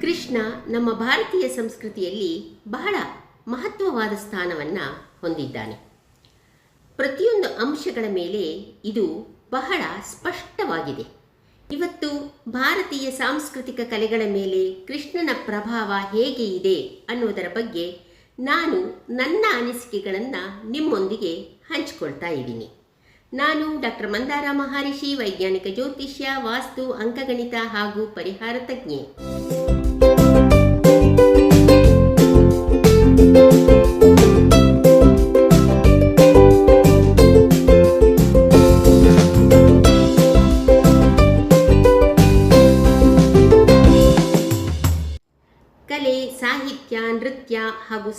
ಕೃಷ್ಣ ನಮ್ಮ ಭಾರತೀಯ ಸಂಸ್ಕೃತಿಯಲ್ಲಿ ಬಹಳ ಮಹತ್ವವಾದ ಸ್ಥಾನವನ್ನು ಹೊಂದಿದ್ದಾನೆ. ಪ್ರತಿಯೊಂದು ಅಂಶಗಳ ಮೇಲೆ ಇದು ಬಹಳ ಸ್ಪಷ್ಟವಾಗಿದೆ. ಇವತ್ತು ಭಾರತೀಯ ಸಾಂಸ್ಕೃತಿಕ ಕಲೆಗಳ ಮೇಲೆ ಕೃಷ್ಣನ ಪ್ರಭಾವ ಹೇಗೆ ಇದೆ ಅನ್ನುವುದರ ಬಗ್ಗೆ ನಾನು ನನ್ನ ಅನಿಸಿಕೆಗಳನ್ನು ನಿಮ್ಮೊಂದಿಗೆ ಹಂಚಿಕೊಳ್ತಾ ಇದ್ದೀನಿ. ನಾನು ಡಾಕ್ಟರ್ ಮಂದಾರ ಮಹರ್ಷಿ, ವೈಜ್ಞಾನಿಕ ಜ್ಯೋತಿಷ್ಯ, ವಾಸ್ತು, ಅಂಕಗಣಿತ ಹಾಗೂ ಪರಿಹಾರ ತಜ್ಞೆ.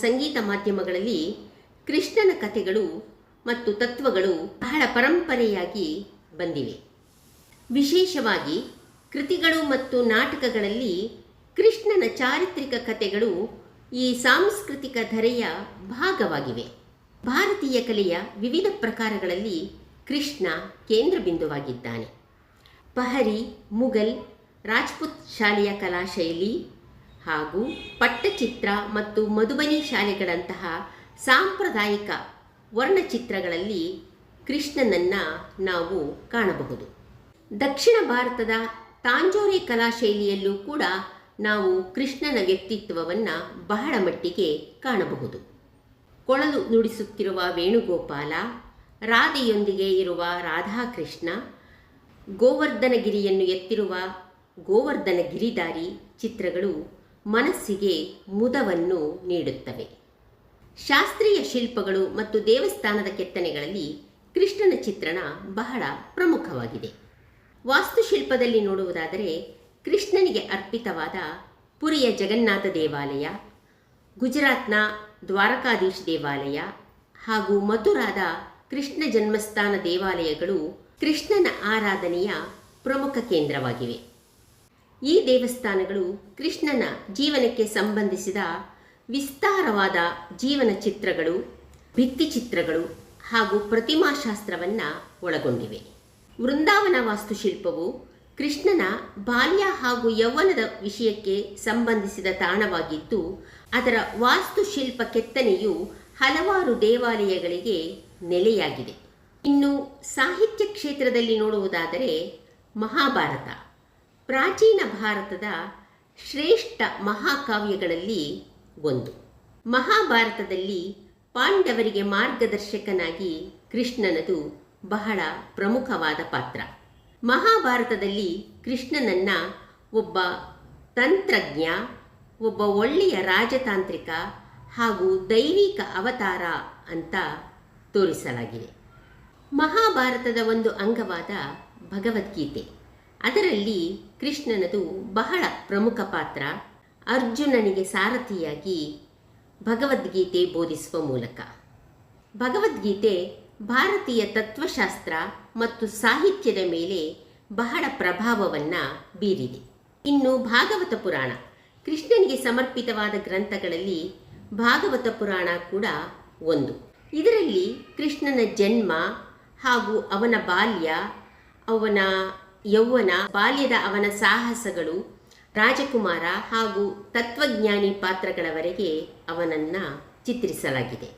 ಸಂಗೀತ ಮಾಧ್ಯಮಗಳಲ್ಲಿ ಕೃಷ್ಣನ ಕಥೆಗಳು ಮತ್ತು ತತ್ವಗಳು ಬಹಳ ಪರಂಪರೆಯಾಗಿ ಬಂದಿವೆ. ವಿಶೇಷವಾಗಿ ಕೃತಿಗಳು ಮತ್ತು ನಾಟಕಗಳಲ್ಲಿ ಕೃಷ್ಣನ ಚಾರಿತ್ರಿಕ ಕಥೆಗಳು ಈ ಸಾಂಸ್ಕೃತಿಕ ಧರೆಯ ಭಾಗವಾಗಿವೆ. ಭಾರತೀಯ ಕಲೆಯ ವಿವಿಧ ಪ್ರಕಾರಗಳಲ್ಲಿ ಕೃಷ್ಣ ಕೇಂದ್ರ ಬಿಂದುವಾಗಿದ್ದಾನೆ ಪಹರಿ, ಮುಘಲ್, ರಾಜ್ಪುತ್ ಶಾಲೆಯ ಕಲಾಶೈಲಿ ಹಾಗೂ ಪಟ್ಟಚಿತ್ರ ಮತ್ತು ಮಧುಬನಿ ಶಾಲೆಗಳಂತಹ ಸಾಂಪ್ರದಾಯಿಕ ವರ್ಣಚಿತ್ರಗಳಲ್ಲಿ ಕೃಷ್ಣನನ್ನು ನಾವು ಕಾಣಬಹುದು. ದಕ್ಷಿಣ ಭಾರತದ ತಾಂಜೋರಿ ಕಲಾಶೈಲಿಯಲ್ಲೂ ಕೂಡ ನಾವು ಕೃಷ್ಣನ ವ್ಯಕ್ತಿತ್ವವನ್ನು ಬಹಳ ಮಟ್ಟಿಗೆ ಕಾಣಬಹುದು. ಕೊಳಲು ನುಡಿಸುತ್ತಿರುವ ವೇಣುಗೋಪಾಲ, ರಾಧೆಯೊಂದಿಗೆ ಇರುವ ರಾಧಾಕೃಷ್ಣ, ಗೋವರ್ಧನಗಿರಿಯನ್ನು ಎತ್ತಿರುವ ಗೋವರ್ಧನ ಗಿರಿಧಾರಿ ಚಿತ್ರಗಳು ಮನಸ್ಸಿಗೆ ಮುದವನ್ನು ನೀಡುತ್ತವೆ. ಶಾಸ್ತ್ರೀಯ ಶಿಲ್ಪಗಳು ಮತ್ತು ದೇವಸ್ಥಾನದ ಕೆತ್ತನೆಗಳಲ್ಲಿ ಕೃಷ್ಣನ ಚಿತ್ರಣ ಬಹಳ ಪ್ರಮುಖವಾಗಿದೆ. ವಾಸ್ತುಶಿಲ್ಪದಲ್ಲಿ ನೋಡುವುದಾದರೆ ಕೃಷ್ಣನಿಗೆ ಅರ್ಪಿತವಾದ ಪುರಿಯ ಜಗನ್ನಾಥ ದೇವಾಲಯ, ಗುಜರಾತ್ನ ದ್ವಾರಕಾಧೀಶ್ ದೇವಾಲಯ ಹಾಗೂ ಮಥುರಾದ ಕೃಷ್ಣ ಜನ್ಮಸ್ಥಾನ ದೇವಾಲಯಗಳು ಕೃಷ್ಣನ ಆರಾಧನೆಯ ಪ್ರಮುಖ ಕೇಂದ್ರವಾಗಿವೆ. ಈ ದೇವಸ್ಥಾನಗಳು ಕೃಷ್ಣನ ಜೀವನಕ್ಕೆ ಸಂಬಂಧಿಸಿದ ವಿಸ್ತಾರವಾದ ಜೀವನ ಚಿತ್ರಗಳು ಭಿತ್ತಿಚಿತ್ರಗಳು ಹಾಗೂ ಪ್ರತಿಮಾಶಾಸ್ತ್ರವನ್ನು ಒಳಗೊಂಡಿವೆ. ವೃಂದಾವನ ವಾಸ್ತುಶಿಲ್ಪವು ಕೃಷ್ಣನ ಬಾಲ್ಯ ಹಾಗೂ ಯೌವನದ ವಿಷಯಕ್ಕೆ ಸಂಬಂಧಿಸಿದ ತಾಣವಾಗಿದ್ದು, ಅದರ ವಾಸ್ತುಶಿಲ್ಪ ಕೆತ್ತನೆಯು ಹಲವಾರು ದೇವಾಲಯಗಳಿಗೆ ನೆಲೆಯಾಗಿದೆ. ಇನ್ನು ಸಾಹಿತ್ಯ ಕ್ಷೇತ್ರದಲ್ಲಿ ನೋಡುವುದಾದರೆ ಮಹಾಭಾರತ. ಪ್ರಾಚೀನ ಭಾರತದ ಶ್ರೇಷ್ಠ ಮಹಾಕಾವ್ಯಗಳಲ್ಲಿ ಒಂದು. ಮಹಾಭಾರತದಲ್ಲಿ ಪಾಂಡವರಿಗೆ ಮಾರ್ಗದರ್ಶಕನಾಗಿ ಕೃಷ್ಣನದು ಬಹಳ ಪ್ರಮುಖವಾದ ಪಾತ್ರ. ಮಹಾಭಾರತದಲ್ಲಿ ಕೃಷ್ಣನನ್ನ ಒಬ್ಬ ತಂತ್ರಜ್ಞ, ಒಬ್ಬ ಒಳ್ಳೆಯ ರಾಜತಾಂತ್ರಿಕ ಹಾಗೂ ದೈವಿಕ ಅವತಾರ ಅಂತ ತೋರಿಸಲಾಗಿದೆ. ಮಹಾಭಾರತದ ಒಂದು ಅಂಗವಾದ ಭಗವದ್ಗೀತೆ. ಅದರಲ್ಲಿ ಕೃಷ್ಣನದು ಬಹಳ ಪ್ರಮುಖ ಪಾತ್ರ. ಅರ್ಜುನನಿಗೆ ಸಾರಥಿಯಾಗಿ ಭಗವದ್ಗೀತೆ ಬೋಧಿಸುವ ಮೂಲಕ. ಭಗವದ್ಗೀತೆ ಭಾರತೀಯ ತತ್ವಶಾಸ್ತ್ರ ಮತ್ತು ಸಾಹಿತ್ಯದ ಮೇಲೆ ಬಹಳ ಪ್ರಭಾವವನ್ನು ಬೀರಿದೆ. ಇನ್ನು ಭಾಗವತ ಪುರಾಣ. ಕೃಷ್ಣನಿಗೆ ಸಮರ್ಪಿತವಾದ ಗ್ರಂಥಗಳಲ್ಲಿ ಭಾಗವತ ಪುರಾಣ ಕೂಡ ಒಂದು. ಇದರಲ್ಲಿ ಕೃಷ್ಣನ ಜನ್ಮ ಹಾಗೂ ಅವನ ಬಾಲ್ಯ, ಅವನ ಯೌವನ, ಬಾಲ್ಯದ ಅವನ ಸಾಹಸಗಳು ರಾಜಕುಮಾರ ಹಾಗೂ ತತ್ವಜ್ಞಾನಿ ಪಾತ್ರಗಳವರೆಗೆ ಅವನನ್ನು ಚಿತ್ರಿಸಲಾಗಿದೆ.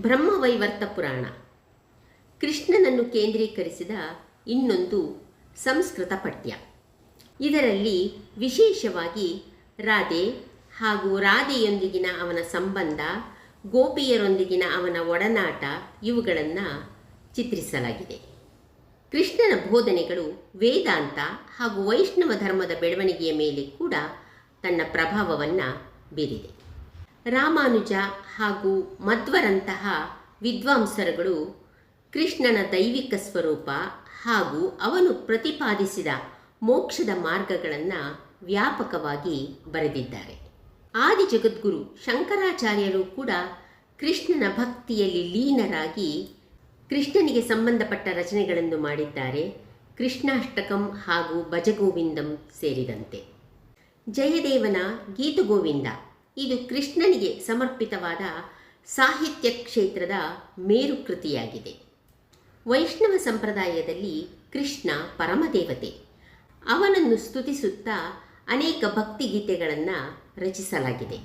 ಬ್ರಹ್ಮವೈವರ್ತ ಪುರಾಣ. ಕೃಷ್ಣನನ್ನು ಕೇಂದ್ರೀಕರಿಸಿದ ಇನ್ನೊಂದು ಸಂಸ್ಕೃತ ಪಠ್ಯ. ಇದರಲ್ಲಿ ವಿಶೇಷವಾಗಿ ರಾಧೆ ಹಾಗೂ ರಾಧೆಯೊಂದಿಗಿನ ಅವನ ಸಂಬಂಧ, ಗೋಪಿಯರೊಂದಿಗಿನ ಅವನ ಒಡನಾಟ ಇವುಗಳನ್ನು ಚಿತ್ರಿಸಲಾಗಿದೆ. ಕೃಷ್ಣನ ಬೋಧನೆಗಳು ವೇದಾಂತ ಹಾಗೂ ವೈಷ್ಣವ ಧರ್ಮದ ಬೆಳವಣಿಗೆಯ ಮೇಲೆ ಕೂಡ ತನ್ನ ಪ್ರಭಾವವನ್ನು ಬೀರಿದೆ. ರಾಮಾನುಜ ಹಾಗೂ ಮಧ್ವರಂತಹ ವಿದ್ವಾಂಸರುಗಳು ಕೃಷ್ಣನ ದೈವಿಕ ಸ್ವರೂಪ ಹಾಗೂ ಅವನು ಪ್ರತಿಪಾದಿಸಿದ ಮೋಕ್ಷದ ಮಾರ್ಗಗಳನ್ನು ವ್ಯಾಪಕವಾಗಿ ಬರೆದಿದ್ದಾರೆ. ಆದಿ ಜಗದ್ಗುರು ಶಂಕರಾಚಾರ್ಯರು ಕೂಡ ಕೃಷ್ಣನ ಭಕ್ತಿಯಲ್ಲಿ ಲೀನರಾಗಿ ಕೃಷ್ಣನಿಗೆ ಸಂಬಂಧಪಟ್ಟ ರಚನೆಗಳನ್ನು ಮಾಡಿದ್ದಾರೆ ಕೃಷ್ಣಾಷ್ಟಕಂ ಹಾಗೂ ಭಜಗೋವಿಂದಂ ಸೇರಿದಂತೆ. ಜಯದೇವನ ಗೀತಗೋವಿಂದ. ಇದು ಕೃಷ್ಣನಿಗೆ ಸಮರ್ಪಿತವಾದ ಸಾಹಿತ್ಯ ಕ್ಷೇತ್ರದ ಮೇರುಕೃತಿಯಾಗಿದೆ. ವೈಷ್ಣವ ಸಂಪ್ರದಾಯದಲ್ಲಿ ಕೃಷ್ಣ ಪರಮದೇವತೆ. ಅವನನ್ನು ಸ್ತುತಿಸುತ್ತಾ ಅನೇಕ ಭಕ್ತಿಗೀತೆಗಳನ್ನು ರಚಿಸಲಾಗಿದೆ.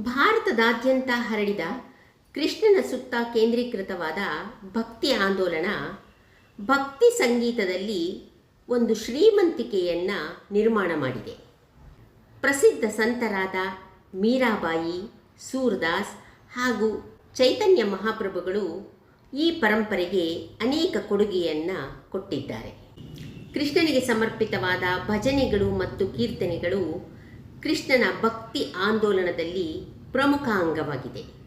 ಭಾರತದಾದ್ಯಂತ ಹರಡಿದ ಕೃಷ್ಣನ ಸುತ್ತ ಕೇಂದ್ರೀಕೃತವಾದ ಭಕ್ತಿ ಆಂದೋಲನ, ಭಕ್ತಿ ಸಂಗೀತದಲ್ಲಿ ಒಂದು ಶ್ರೀಮಂತಿಕೆಯನ್ನು ನಿರ್ಮಾಣ ಮಾಡಿದೆ. ಪ್ರಸಿದ್ಧ ಸಂತರಾದ ಮೀರಾಬಾಯಿ, ಸೂರ್ದಾಸ್ ಹಾಗೂ ಚೈತನ್ಯ ಮಹಾಪ್ರಭುಗಳು ಈ ಪರಂಪರೆಗೆ ಅನೇಕ ಕೊಡುಗೆಯನ್ನು ಕೊಟ್ಟಿದ್ದಾರೆ. ಕೃಷ್ಣನಿಗೆ ಸಮರ್ಪಿತವಾದ ಭಜನೆಗಳು ಮತ್ತು ಕೀರ್ತನೆಗಳು ಕೃಷ್ಣನ ಭಕ್ತಿ ಆಂದೋಲನದಲ್ಲಿ ಪ್ರಮುಖ ಅಂಗವಾಗಿದೆ.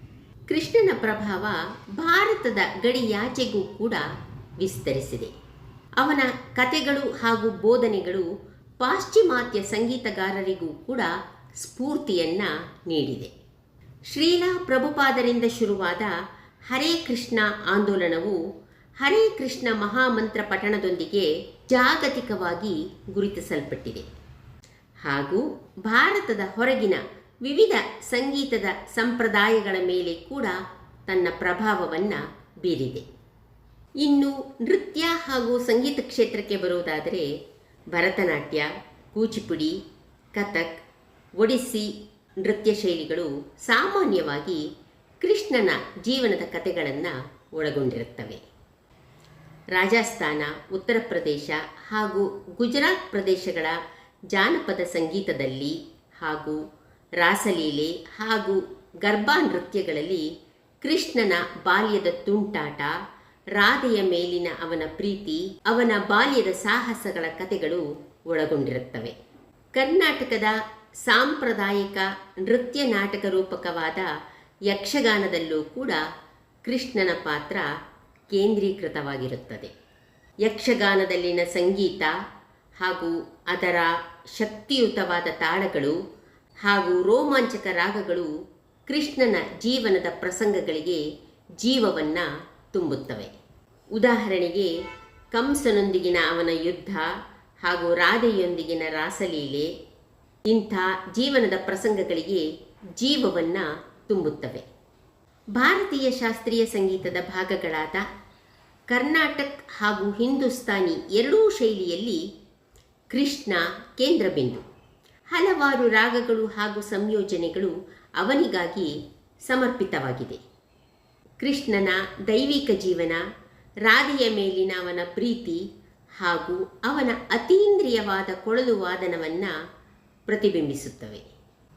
ಕೃಷ್ಣನ ಪ್ರಭಾವ ಭಾರತದ ಗಡಿಯಾಚೆಗೂ ಕೂಡ ವಿಸ್ತರಿಸಿದೆ. ಅವನ ಕತೆಗಳು ಹಾಗೂ ಬೋಧನೆಗಳು ಪಾಶ್ಚಿಮಾತ್ಯ ಸಂಗೀತಗಾರರಿಗೂ ಕೂಡ ಸ್ಫೂರ್ತಿಯನ್ನ ನೀಡಿದೆ. ಶ್ರೀಲಾ ಪ್ರಭುಪಾದರಿಂದ ಶುರುವಾದ ಹರೇ ಕೃಷ್ಣ ಆಂದೋಲನವು ಹರೇ ಕೃಷ್ಣ ಮಹಾಮಂತ್ರ ಪಠಣದೊಂದಿಗೆ ಜಾಗತಿಕವಾಗಿ ಗುರುತಿಸಲ್ಪಟ್ಟಿದೆ. ಹಾಗೂ ಭಾರತದ ಹೊರಗಿನ ವಿವಿಧ ಸಂಗೀತದ ಸಂಪ್ರದಾಯಗಳ ಮೇಲೆ ಕೂಡ ತನ್ನ ಪ್ರಭಾವವನ್ನು ಬೀರಿದೆ. ಇನ್ನು ನೃತ್ಯ ಹಾಗೂ ಸಂಗೀತ ಕ್ಷೇತ್ರಕ್ಕೆ ಬರುವುದಾದರೆ ಭರತನಾಟ್ಯ, ಕೂಚಿಪುಡಿ, ಕಥಕ್, ಒಡಿಸ್ಸಿ ನೃತ್ಯ ಶೈಲಿಗಳು ಸಾಮಾನ್ಯವಾಗಿ ಕೃಷ್ಣನ ಜೀವನದ ಕಥೆಗಳನ್ನು ಒಳಗೊಂಡಿರುತ್ತವೆ. ರಾಜಸ್ಥಾನ, ಉತ್ತರ ಪ್ರದೇಶ ಹಾಗೂ ಗುಜರಾತ್ ಪ್ರದೇಶಗಳ ಜಾನಪದ ಸಂಗೀತದಲ್ಲಿ ಹಾಗೂ ರಾಸಲೀಲೆ ಹಾಗೂ ಗರ್ಭಾ ನೃತ್ಯಗಳಲ್ಲಿ ಕೃಷ್ಣನ ಬಾಲ್ಯದ ತುಂಟಾಟ, ರಾಧೆಯ ಮೇಲಿನ ಅವನ ಪ್ರೀತಿ, ಅವನ ಬಾಲ್ಯದ ಸಾಹಸಗಳ ಕಥೆಗಳು ಒಳಗೊಂಡಿರುತ್ತವೆ. ಕರ್ನಾಟಕದ ಸಾಂಪ್ರದಾಯಿಕ ನೃತ್ಯ ನಾಟಕ ರೂಪಕವಾದ ಯಕ್ಷಗಾನದಲ್ಲೂ ಕೂಡ ಕೃಷ್ಣನ ಪಾತ್ರ ಕೇಂದ್ರೀಕೃತವಾಗಿರುತ್ತದೆ. ಯಕ್ಷಗಾನದಲ್ಲಿನ ಸಂಗೀತ ಹಾಗೂ ಅದರ ಶಕ್ತಿಯುತವಾದ ತಾಳಗಳು ಹಾಗೂ ರೋಮಾಂಚಕ ರಾಗಗಳು ಕೃಷ್ಣನ ಜೀವನದ ಪ್ರಸಂಗಗಳಿಗೆ ಜೀವವನ್ನು ತುಂಬುತ್ತವೆ. ಉದಾಹರಣೆಗೆ, ಕಂಸನೊಂದಿಗಿನ ಅವನ ಯುದ್ಧ ಹಾಗೂ ರಾಧೆಯೊಂದಿಗಿನ ರಾಸಲೀಲೆ ಇಂಥ ಜೀವನದ ಪ್ರಸಂಗಗಳಿಗೆ ಜೀವವನ್ನು ತುಂಬುತ್ತವೆ. ಭಾರತೀಯ ಶಾಸ್ತ್ರೀಯ ಸಂಗೀತದ ಭಾಗಗಳಾದ ಕರ್ನಾಟಕ್ ಹಾಗೂ ಹಿಂದೂಸ್ತಾನಿ ಎರಡೂ ಶೈಲಿಯಲ್ಲಿ ಕೃಷ್ಣ ಕೇಂದ್ರಬಿಂದು. ಹಲವಾರು ರಾಗಗಳು ಹಾಗೂ ಸಂಯೋಜನೆಗಳು ಅವನಿಗಾಗಿ ಸಮರ್ಪಿತವಾಗಿದೆ. ಕೃಷ್ಣನ ದೈವಿಕ ಜೀವನ, ರಾಧೆಯ ಮೇಲಿನ ಅವನ ಪ್ರೀತಿ ಹಾಗೂ ಅವನ ಅತೀಂದ್ರಿಯವಾದ ಕೊಳಲು ವಾದನವನ್ನು ಪ್ರತಿಬಿಂಬಿಸುತ್ತವೆ.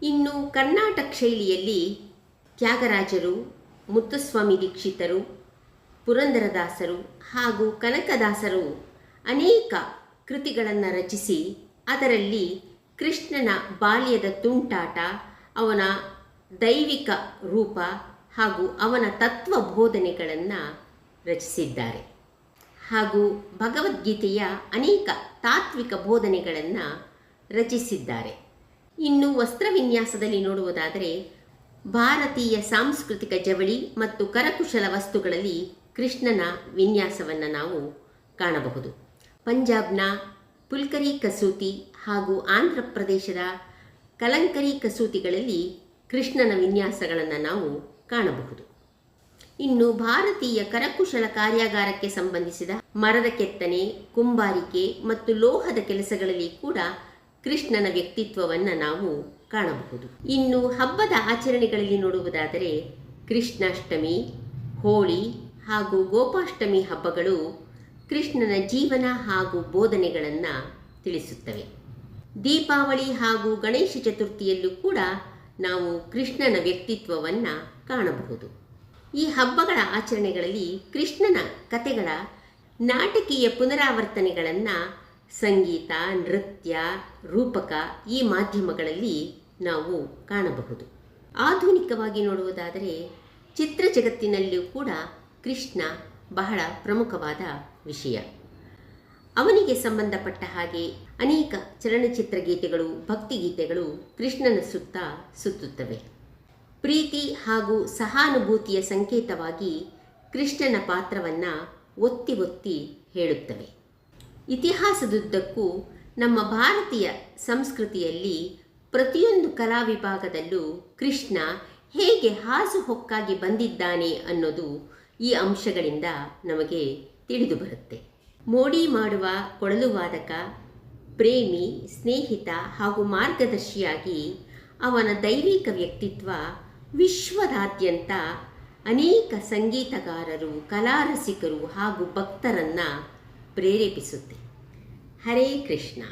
ಇನ್ನು ಕರ್ನಾಟಕ ಶೈಲಿಯಲ್ಲಿ ತ್ಯಾಗರಾಜರು, ಮುತ್ತುಸ್ವಾಮಿ ದೀಕ್ಷಿತರು, ಪುರಂದರದಾಸರು ಹಾಗೂ ಕನಕದಾಸರು ಅನೇಕ ಕೃತಿಗಳನ್ನು ರಚಿಸಿ ಅದರಲ್ಲಿ ಕೃಷ್ಣನ ಬಾಲ್ಯದ ತುಂಟಾಟ, ಅವನ ದೈವಿಕ ರೂಪ ಹಾಗೂ ಅವನ ತತ್ವ ಬೋಧನೆಗಳನ್ನು ರಚಿಸಿದ್ದಾರೆ. ಹಾಗೂ ಭಗವದ್ಗೀತೆಯ ಅನೇಕ ತಾತ್ವಿಕ ಬೋಧನೆಗಳನ್ನು ರಚಿಸಿದ್ದಾರೆ. ಇನ್ನು ವಸ್ತ್ರವಿನ್ಯಾಸದಲ್ಲಿ ನೋಡುವುದಾದರೆ, ಭಾರತೀಯ ಸಾಂಸ್ಕೃತಿಕ ಜವಳಿ ಮತ್ತು ಕರಕುಶಲ ವಸ್ತುಗಳಲ್ಲಿ ಕೃಷ್ಣನ ವಿನ್ಯಾಸವನ್ನು ನಾವು ಕಾಣಬಹುದು. ಪಂಜಾಬ್ನ ಪುಲ್ಕರಿ ಕಸೂತಿ ಹಾಗೂ ಆಂಧ್ರ ಪ್ರದೇಶದ ಕಲಂಕರಿ ಕಸೂತಿಗಳಲ್ಲಿ ಕೃಷ್ಣನ ವಿನ್ಯಾಸಗಳನ್ನು ನಾವು ಕಾಣಬಹುದು. ಇನ್ನು ಭಾರತೀಯ ಕರಕುಶಲ ಕಾರ್ಯಾಗಾರಕ್ಕೆ ಸಂಬಂಧಿಸಿದ ಮರದ ಕೆತ್ತನೆ, ಕುಂಬಾರಿಕೆ ಮತ್ತು ಲೋಹದ ಕೆಲಸಗಳಲ್ಲಿ ಕೂಡ ಕೃಷ್ಣನ ವ್ಯಕ್ತಿತ್ವವನ್ನು ನಾವು ಕಾಣಬಹುದು. ಇನ್ನು ಹಬ್ಬದ ಆಚರಣೆಗಳಲ್ಲಿ ನೋಡುವುದಾದರೆ ಕೃಷ್ಣಾಷ್ಟಮಿ, ಹೋಳಿ ಹಾಗೂ ಗೋಪಾಷ್ಟಮಿ ಹಬ್ಬಗಳು ಕೃಷ್ಣನ ಜೀವನ ಹಾಗೂ ಬೋಧನೆಗಳನ್ನು ತಿಳಿಸುತ್ತವೆ. ದೀಪಾವಳಿ ಹಾಗೂ ಗಣೇಶ ಚತುರ್ಥಿಯಲ್ಲೂ ಕೂಡ ನಾವು ಕೃಷ್ಣನ ವ್ಯಕ್ತಿತ್ವವನ್ನು ಕಾಣಬಹುದು. ಈ ಹಬ್ಬಗಳ ಆಚರಣೆಗಳಲ್ಲಿ ಕೃಷ್ಣನ ಕತೆಗಳ ನಾಟಕೀಯ ಪುನರಾವರ್ತನೆಗಳನ್ನು ಸಂಗೀತ, ನೃತ್ಯ, ರೂಪಕ ಈ ಮಾಧ್ಯಮಗಳಲ್ಲಿ ನಾವು ಕಾಣಬಹುದು. ಆಧುನಿಕವಾಗಿ ನೋಡುವುದಾದರೆ ಚಿತ್ರ ಜಗತ್ತಿನಲ್ಲಿಯೂ ಕೂಡ ಕೃಷ್ಣ ಬಹಳ ಪ್ರಮುಖವಾದ ವಿಷಯ. ಅವನಿಗೆ ಸಂಬಂಧಪಟ್ಟ ಹಾಗೆ ಅನೇಕ ಚಲನಚಿತ್ರ ಗೀತೆಗಳು ಭಕ್ತಿಗೀತೆಗಳು ಕೃಷ್ಣನ ಸುತ್ತ ಸುತ್ತುತ್ತವೆ. ಪ್ರೀತಿ ಹಾಗೂ ಸಹಾನುಭೂತಿಯ ಸಂಕೇತವಾಗಿ ಕೃಷ್ಣನ ಪಾತ್ರವನ್ನು ಒತ್ತಿ ಒತ್ತಿ ಹೇಳುತ್ತವೆ. ಇತಿಹಾಸದುದ್ದಕ್ಕೂ ನಮ್ಮ ಭಾರತೀಯ ಸಂಸ್ಕೃತಿಯಲ್ಲಿ ಪ್ರತಿಯೊಂದು ಕಲಾ ವಿಭಾಗದಲ್ಲೂ ಕೃಷ್ಣ ಹೇಗೆ ಹಾಸುಹೊಕ್ಕಾಗಿ ಬಂದಿದ್ದಾನೆ ಅನ್ನೋದು ಈ ಅಂಶಗಳಿಂದ ನಮಗೆ ತಿಳಿದು ಬರುತ್ತೆ. ಮೋಡಿ ಮಾಡುವ ಕೊಳಲು ವಾದಕ ಪ್ರೇಮಿ, ಸ್ನೇಹಿತ ಹಾಗೂ ಮಾರ್ಗದರ್ಶಿಯಾಗಿ ಅವನ ದೈವಿಕ ವ್ಯಕ್ತಿತ್ವ ವಿಶ್ವದಾದ್ಯಂತ ಅನೇಕ ಸಂಗೀತಗಾರರು, ಕಲಾರಸಿಕರು ಹಾಗೂ ಭಕ್ತರನ್ನು ಪ್ರೇರೇಪಿಸುತ್ತೆ. ಹರೇ ಕೃಷ್ಣ.